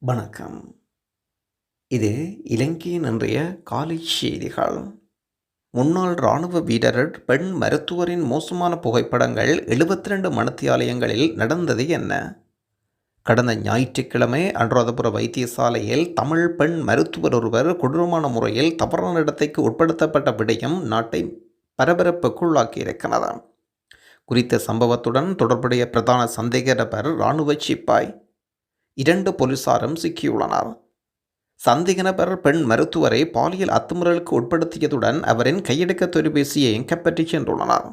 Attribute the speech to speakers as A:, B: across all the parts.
A: வணக்கம். இது இலங்கையின் அன்றைய காலை செய்திகள். முன்னாள் இராணுவ வீரர் பெண் மருத்துவரின் மோசமான புகைப்படங்கள் எழுபத்தி ரெண்டு மணத்தியாலயங்களில் நடந்தது என்ன? கடந்த ஞாயிற்றுக்கிழமை அனுராதபுர வைத்தியசாலையில் தமிழ் பெண் மருத்துவர் ஒருவர் கொடூரமான முறையில் தவறான நடத்தைக்கு உட்படுத்தப்பட்ட விடயம் நாட்டை பரபரப்புக்குள்ளாக்கியிருக்கிறது குறித்த சம்பவத்துடன் தொடர்புடைய பிரதான சந்தேக நபர் இராணுவ சிப்பாய். இரண்டு போலீசாரும் சிக்கியுள்ளனர். சந்தேக நபர் பெண் மருத்துவரை பாலியல் அத்துமுறலுக்கு உட்படுத்தியதுடன் அவரின் கையடக்க தொலைபேசியையும் கைப்பற்றி சென்றுள்ளனர்.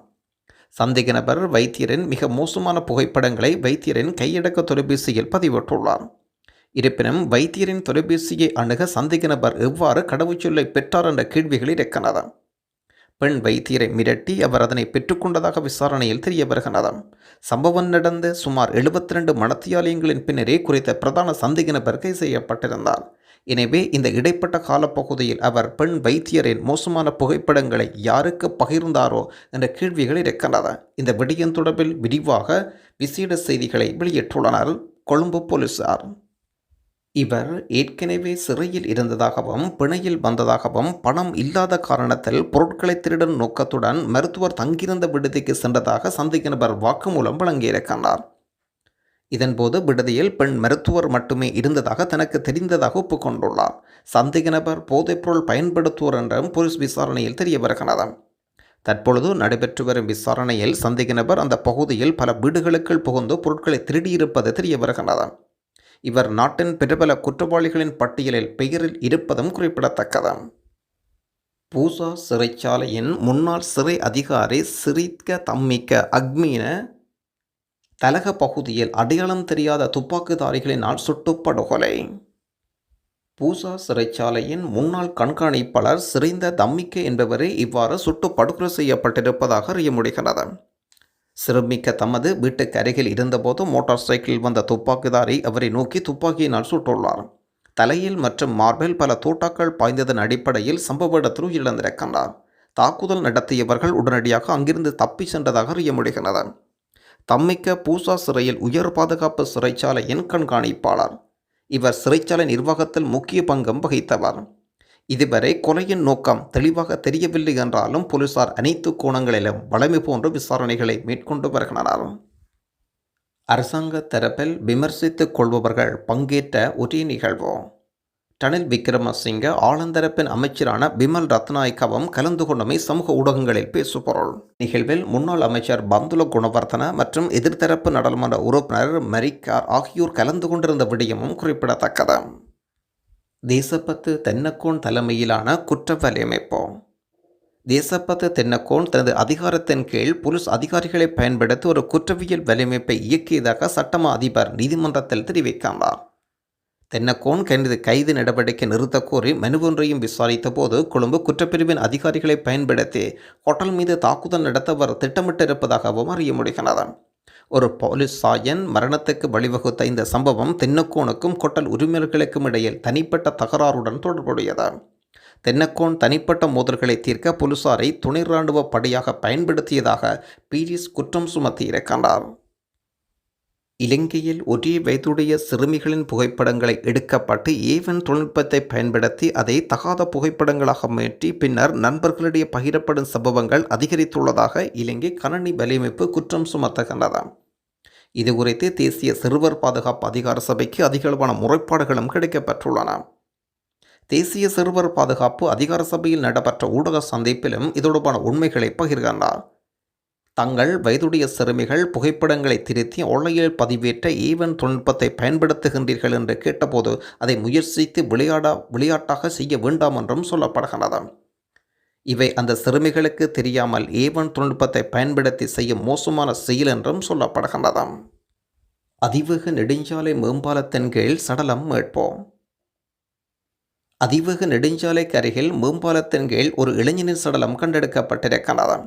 A: சந்தேக நபர் வைத்தியரின் மிக மோசமான புகைப்படங்களை வைத்தியரின் கையடக்க தொலைபேசியில் பதிவிட்டுள்ளார். இருப்பினும் வைத்தியரின் தொலைபேசியை அணுக சந்தேக நபர் எவ்வாறு கடவுச்சொல்லை பெற்றார் என்ற கேள்விகள் இருக்கின்றன பெண் வைத்தியரை மிரட்டி அவர் அதனை பெற்றுக்கொண்டதாக விசாரணையில் தெரிய வருகிறதாம் சம்பவம் நடந்த சுமார் எழுபத்தி ரெண்டு மணத்தியாலயங்களின் பின்னரே குறித்த பிரதான சந்தேக நபர் கைது செய்யப்பட்டிருந்தார். எனவே இந்த இடைப்பட்ட காலப்பகுதியில் அவர் பெண் வைத்தியரின் மோசமான புகைப்படங்களை யாருக்கு பகிர்ந்தாரோ என்ற கேள்விகள் இருக்கின்றன. இந்த விடயம் தொடர்பில் விரிவாக விசேட செய்திகளை வெளியிட்டுள்ளனர் கொழும்பு போலீசார். இவர் ஏற்கனவே சிறையில் இருந்ததாகவும் பிணையில் வந்ததாகவும் பணம் இல்லாத காரணத்தில் பொருட்களை திருடும் நோக்கத்துடன் மருத்துவர் தங்கியிருந்த விடுதிக்கு சென்றதாக சந்தேக நபர் வாக்குமூலம் வழங்கியிருக்கின்றார். இதன்போது விடுதியில் பெண் மருத்துவர் மட்டுமே இருந்ததாக தனக்கு தெரிந்ததாக ஒப்புக்கொண்டுள்ளார். சந்தேக நபர் போதைப்பொருள் பயன்படுத்துவோர் என்றும் போலீஸ் விசாரணையில் தெரிய வருகிறது தற்பொழுது நடைபெற்று வரும் விசாரணையில் சந்தேக நபர் அந்த பகுதியில் பல வீடுகளுக்குள் புகுந்து பொருட்களை திருடியிருப்பது தெரிய வருகிறது இவர் நாட்டின் பிரபல குற்றவாளிகளின் பட்டியலில் பெயரில் இருப்பதும் குறிப்பிடத்தக்கது பூசா சிறைச்சாலையின் முன்னாள் சிறை அதிகாரி சிரித்க தம்மிக்க அக்மீன தலக பகுதியில் அடையாளம் தெரியாத துப்பாக்கிதாரிகளினால் சுட்டுப்படுகொலை. பூசா சிறைச்சாலையின் முன்னாள் கண்காணிப்பாளர் சிறைந்த தம்மிக்க என்பவரே இவ்வாறு சுட்டு படுகொலை செய்யப்பட்டிருப்பதாக அறிய முடிகிறது சிறுமிக்க தமது வீட்டுக்கு அருகில் இருந்தபோது மோட்டார் சைக்கிளில் வந்த துப்பாக்கிதாரி அவரை நோக்கி துப்பாக்கியினால் சுட்டுள்ளார். தலையில் மற்றும் மார்பில் பல தோட்டாக்கள் பாய்ந்ததன் அடிப்படையில் சம்பவ இடத்தில் உயிரிழந்திருக்கின்றார் தாக்குதல் நடத்தியவர்கள் உடனடியாக அங்கிருந்து தப்பி சென்றதாக அறிய முடிகிறது தம்மிக்க பூசா சிறையில் உயர் பாதுகாப்பு சிறைச்சாலையின் கண்காணிப்பாளர். இவர் சிறைச்சாலை நிர்வாகத்தில் முக்கிய பங்கம் வகித்தவர். இதுவரை கொலையின் நோக்கம் தெளிவாக தெரியவில்லை என்றாலும் போலீசார் அனைத்து கோணங்களிலும் வளமை போன்ற விசாரணைகளை மேற்கொண்டு வருகின்றனர். அரசாங்க தரப்பில் விமர்சித்துக் கொள்பவர்கள் பங்கேற்ற ஒரே நிகழ்வு. டனில் விக்ரமசிங்க ஆளுந்தரப்பின் அமைச்சரான பிமல் ரத்நாயக்கவும் கலந்து கொண்டமை சமூக ஊடகங்களில் பேசுபொருள். நிகழ்வில் முன்னாள் அமைச்சர் பந்துல குணவர்த்தன மற்றும் எதிர்த்தரப்பு நாடாளுமன்ற உறுப்பினர் மரிக்கார் ஆகியோர் கலந்து கொண்டிருந்த விடயமும் குறிப்பிடத்தக்கது. தேசப்பத்து தென்னக்கோன் தலைமையிலான குற்ற வலையமைப்பு தேசப்பத்து தென்னக்கோன் தனது அதிகாரத்தின் கீழ் போலீஸ் அதிகாரிகளை பயன்படுத்தி ஒரு குற்றவியல் வலையமைப்பை இயக்கியதாக சட்டமா அதிபர் நீதிமன்றத்தில் தெரிவிக்கின்றார் தென்னக்கோன் கனது கைது நடவடிக்கை நிறுத்தக்கோரி மனு ஒன்றையும் விசாரித்த போது கொழும்பு குற்றப்பிரிவின் அதிகாரிகளை பயன்படுத்தி ஹோட்டல் மீது தாக்குதல் நடத்தவர் திட்டமிட்டிருப்பதாகவும் அறிய முடிகிறது. ஒரு போலீஸ் சாயன் மரணத்துக்கு வழிவகுத்த இந்த சம்பவம் தென்னக்கோனுக்கும் கொட்டல் உரிமையாளர்களுக்கும் இடையில் தனிப்பட்ட தகராறுடன் தொடர்புடையது. தென்னக்கோன் தனிப்பட்ட மோதல்களை தீர்க்க போலீசாரை துணை இராணுவ படையாக பயன்படுத்தியதாக பீரிஸ் குற்றம் சுமத்தியிருக்கின்றார். இலங்கையில் ஒரே வயதுடைய சிறுமிகளின் புகைப்படங்களை எடுக்கப்பட்டு ஏவன் தொழில்நுட்பத்தை பயன்படுத்தி அதை தகாத புகைப்படங்களாக மாற்றி பின்னர் நண்பர்களிடையே பகிரப்படும் சம்பவங்கள் அதிகரித்துள்ளதாக இலங்கை கணனி வலையமைப்பு குற்றம் சுமத்துகின்றது இது குறித்து தேசிய சிறுவர் பாதுகாப்பு அதிகார சபைக்கு அதிகளவான முறைப்பாடுகளும் கிடைக்கப்பெற்றுள்ளன. தேசிய சிறுவர் பாதுகாப்பு அதிகார சபையில் நடைபெற்ற ஊடக சந்திப்பிலும் இது தொடர்பான உண்மைகளை பகிர்கின்றார். தங்கள் வயதுடைய சிறுமிகள் புகைப்படங்களை திருத்தி ஆன்லைனில் பதிவேற்ற ஈவன் தொழில்நுட்பத்தை பயன்படுத்துகின்றீர்கள் என்று கேட்டபோது அதை முயற்சித்து விளையாட விளையாட்டாக செய்ய வேண்டாம் என்றும் சொல்லப்படுகிறது இவை அந்த சிறுமிகளுக்கு தெரியாமல் ஏவன் தொழில்நுட்பத்தை பயன்படுத்தி செய்யும் மோசமான செயல் என்றும் சொல்லப்படுகின்றது. அதிவேக நெடுஞ்சாலை மேம்பாலத்தின் கீழ் சடலம் மீட்போம். அதிவேக நெடுஞ்சாலைக்கு அருகில் மேம்பாலத்தின் கீழ் ஒரு இளைஞனின் சடலம் கண்டெடுக்கப்பட்டிருக்கிறது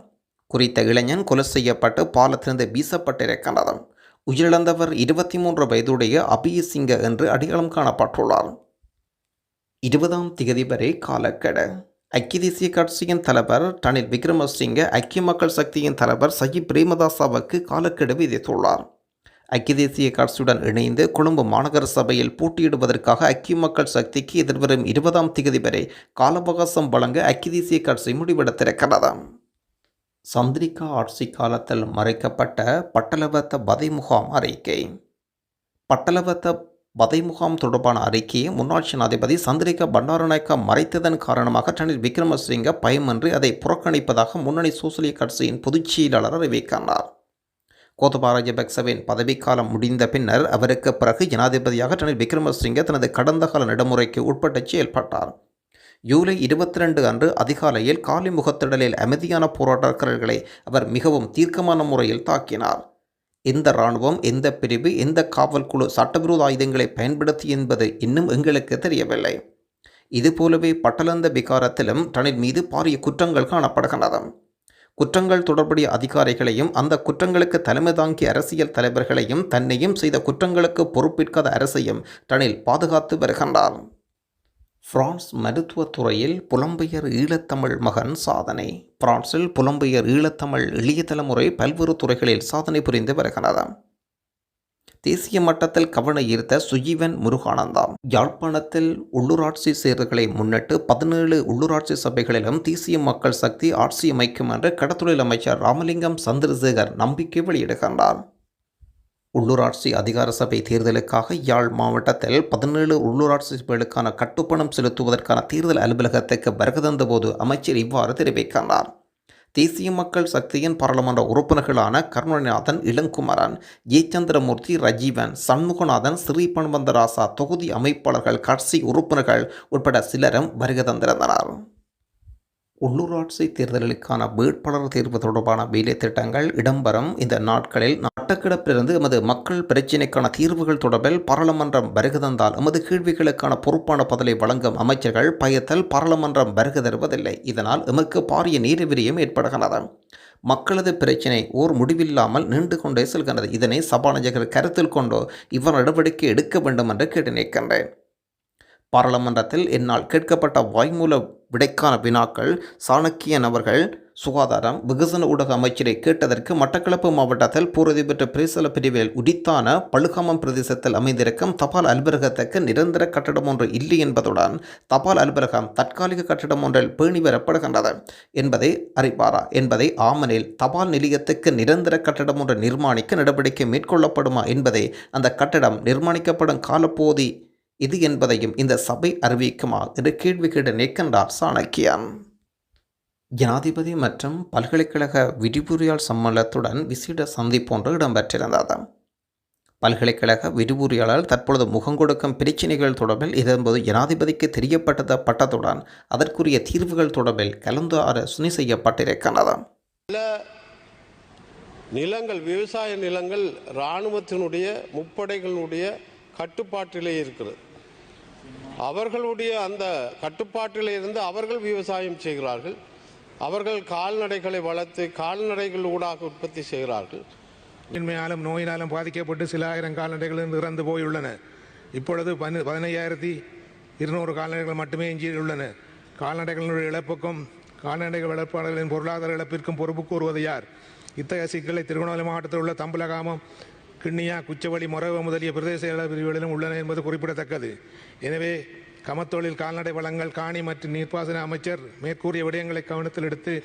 A: குறித்த இளைஞன் கொலை செய்யப்பட்டு பாலத்திலிருந்து வீசப்பட்டிருக்கின்றது உயிரிழந்தவர் இருபத்தி மூன்று வயதுடைய அபியசிங்க என்று அடையாளம் காணப்பட்டுள்ளார். இருபதாம் திகதி வரை காலக்கெடு. ஐக்கிய தேசிய கட்சியின் தலைவர் ரணில் விக்ரமசிங்க ஐக்கிய மக்கள் சக்தியின் தலைவர் சஹி பிரேமதாசாவுக்கு காலக்கெடு விதித்துள்ளார். ஐக்கிய தேசிய கட்சியுடன் இணைந்து கொழும்பு மாநகர சபையில் போட்டியிடுவதற்காக ஐக்கிய மக்கள் சக்திக்கு எதிர்வரும் இருபதாம் திகதி வரை கால அவகாசம் வழங்க ஐக்கிய தேசிய கட்சி முடிவெடுத்திருக்கிறது. சந்திரிகா ஆட்சி காலத்தில் மறைக்கப்பட்ட பட்டலவத்த வதை முகாம் அறிக்கை. பட்டலவத்த வதை முகாம் தொடர்பான அறிக்கையை முன்னாள் ஜனாதிபதி சந்திரிகா பண்டாரநாயக்கா மறைத்ததன் காரணமாக ரணில் விக்ரமசிங்க பயமின்றி அதை புறக்கணிப்பதாக முன்னணி சோசியலிய கட்சியின் பொதுச் செயலாளர் அறிவிக்கின்றார். கோத்தபா ராஜபக்சவின் பதவிக்காலம் முடிந்த பின்னர் அவருக்கு பிறகு ஜனாதிபதியாக ரணில் விக்ரமசிங்க தனது கடந்த கால நடைமுறைக்கு உட்பட்டு செயல்பட்டார். ஜூலை இருபத்தி ரெண்டு அன்று அதிகாலையில் காலி முகத்திடலில் அமைதியான போராட்டக்காரர்களை அவர் மிகவும் தீர்க்கமான முறையில் தாக்கினார். எந்த இராணுவம் எந்த பிரிவு எந்த காவல் குழு சட்டவிரோத ஆயுதங்களை பயன்படுத்தி என்பது இன்னும் எங்களுக்கு தெரியவில்லை. இதுபோலவே பட்டலந்த விகாரத்திலும் தனின் மீது பாரிய குற்றங்கள் காணப்படுகின்றன. குற்றங்கள் தொடர்புடைய அதிகாரிகளையும் அந்த குற்றங்களுக்கு தலைமை தாங்கிய அரசியல் தலைவர்களையும் தன்னையும் செய்த குற்றங்களுக்கு பொறுப்பேற்காத அரசையும் தனில் பாதுகாத்து வருகின்றார். பிரான்ஸ் மருத்துவத் துறையில் புலம்பெயர் ஈழத்தமிழ் மகன் சாதனை. பிரான்சில் புலம்பெயர் ஈழத்தமிழ் இளைய தலைமுறை பல்வேறு துறைகளில் சாதனை புரிந்து வருகிறது. தேசிய மட்டத்தில் கவன ஈர்த்த சுஜீவன் முருகானந்தாம். யாழ்ப்பாணத்தில் உள்ளூராட்சி சேர்களை முன்னிட்டு பதினேழு உள்ளூராட்சி சபைகளிலும் தேசிய மக்கள் சக்தி ஆட்சி அமைக்கும் என்று கடத்தொழில் அமைச்சர் ராமலிங்கம் சந்திரசேகர் நம்பிக்கை வெளியிடுகின்றார். உள்ளூராட்சி அதிகார சபை தேர்தலுக்காக யாழ் மாவட்டத்தில் பதினேழு உள்ளூராட்சி சபைகளுக்கான கட்டுப்பணம் செலுத்துவதற்கான தேர்தல் அலுவலகத்துக்கு வருகை தந்தபோது அமைச்சர் இவ்வாறு தெரிவிக்கின்றார். தேசிய மக்கள் சக்தியின் பாராளுமன்ற உறுப்பினர்களான கருணாநிநாதன் இளங்குமரன் ஏ சந்திரமூர்த்தி ரஜீவன் சண்முகநாதன் ஸ்ரீபன்வந்தராசா தொகுதி அமைப்பாளர்கள் கட்சி உறுப்பினர்கள் உட்பட சிலரும் வருகை தந்திருந்தனர். உள்ளூராட்சி தேர்தலுக்கான வேட்பாளர் தேர்வு தொடர்பான வேலை திட்டங்கள் இடம்பெறும். இந்த நாட்களில் நட்டக்கிடப்பிலிருந்து எமது மக்கள் பிரச்சினைக்கான தீர்வுகள் தொடர்பில் பாராளுமன்றம் வருகை தந்தால் எமது கேள்விகளுக்கான பொறுப்பான பதிலை வழங்கும் அமைச்சர்கள் பயத்தல் பாராளுமன்றம் வருகை தருவதில்லை. இதனால் எமக்கு பாரிய நீர்விரியம் ஏற்படுகிறது மக்களது பிரச்சினை ஓர் முடிவில்லாமல் நீண்டு கொண்டே செல்கின்றது. இதனை சபாநாயகர் கருத்தில் கொண்டோ இவர் நடவடிக்கை எடுக்க வேண்டும் என்று கேட்டு நிற்கின்றேன். பாராளுமன்றத்தில் என்னால் கேட்கப்பட்ட வாய்மூல விடைக்கான வினாக்கள் சாணக்கியன் அவர்கள் சுகாதாரம் வெகுஜன ஊடக அமைச்சரை கேட்டதற்கு மட்டக்களப்பு மாவட்டத்தில் பூரதி பெற்ற பிரேசல பிரிவில் உடித்தான பழுகாமம் பிரதேசத்தில் அமைந்திருக்கும் தபால் அலுவலகத்துக்கு நிரந்தர கட்டடம் ஒன்று இல்லை என்பதுடன் தபால் அலுவலகம் தற்காலிக கட்டடம் ஒன்றில் பேணி வரப்படுகின்றது என்பதை அறிவாரா? என்பதை ஆமனில் தபால் நிலையத்துக்கு நிரந்தர கட்டடம் ஒன்று நிர்மாணிக்க நடவடிக்கை மேற்கொள்ளப்படுமா என்பதை அந்த கட்டடம் நிர்மாணிக்கப்படும் காலப்போதி இது என்பதையும் இந்த சபை அறிவிக்குமா என்று கேள்வி கேட்டு நிற்கின்றார் சாணக்கியன் ஜனாதிபதி மற்றும் பல்கலைக்கழக விடுபுரியால் சம்மேளத்துடன் விசேட சந்திப்பு ஒன்று இடம்பெற்றிருந்தது. பல்கலைக்கழக விடுபுரியாளர் தற்பொழுது முகம் கொடுக்கும் பிரச்சினைகள் தொடர்பில் இதன்போது ஜனாதிபதிக்கு தெரியப்பட்டத பட்டத்துடன் அதற்குரிய தீர்வுகள் தொடர்பில் கலந்து ஆலோசனை செய்யப்பட்டிருக்கின்றது
B: சில நிலங்கள் விவசாய நிலங்கள் இராணுவத்தினுடைய முப்படைகளுடைய கட்டுப்பாட்டிலே இருக்கிறது. அவர்களுடைய அந்த கட்டுப்பாட்டில் இருந்து அவர்கள் விவசாயம் செய்கிறார்கள். அவர்கள் கால்நடைகளை வளர்த்து கால்நடைகள் ஊடாக உற்பத்தி செய்கிறார்கள்.
C: இன்மையாலும் நோயினாலும் பாதிக்கப்பட்டு சில ஆயிரம் கால்நடைகள் இறந்து போயுள்ளன. இப்பொழுது பனி பதினையாயிரத்தி இருநூறு கால்நடைகள் மட்டுமே எஞ்சியுள்ளன கால்நடைகளுடைய இழப்புக்கும் கால்நடைகள் வளர்ப்பாளர்களின் பொருளாதார இழப்பிற்கும் பொறுப்பு கூறுவது யார்? இத்தகைய சிக்கலை திருவண்ணாமலை மாவட்டத்தில் உள்ள தம்பலகாமம் கிண்ணியா குச்சவழி மொரவ முதலிய பிரதேச செயலாளர் பிரிவுகளிலும் உள்ளன என்பது குறிப்பிடத்தக்கது. எனவே கமத்தொழில் கால்நடை வளங்கள் காணி மற்றும் நீர்ப்பாசன அமைச்சர் மேற்கூறிய விடயங்களை கவனத்தில் எடுத்து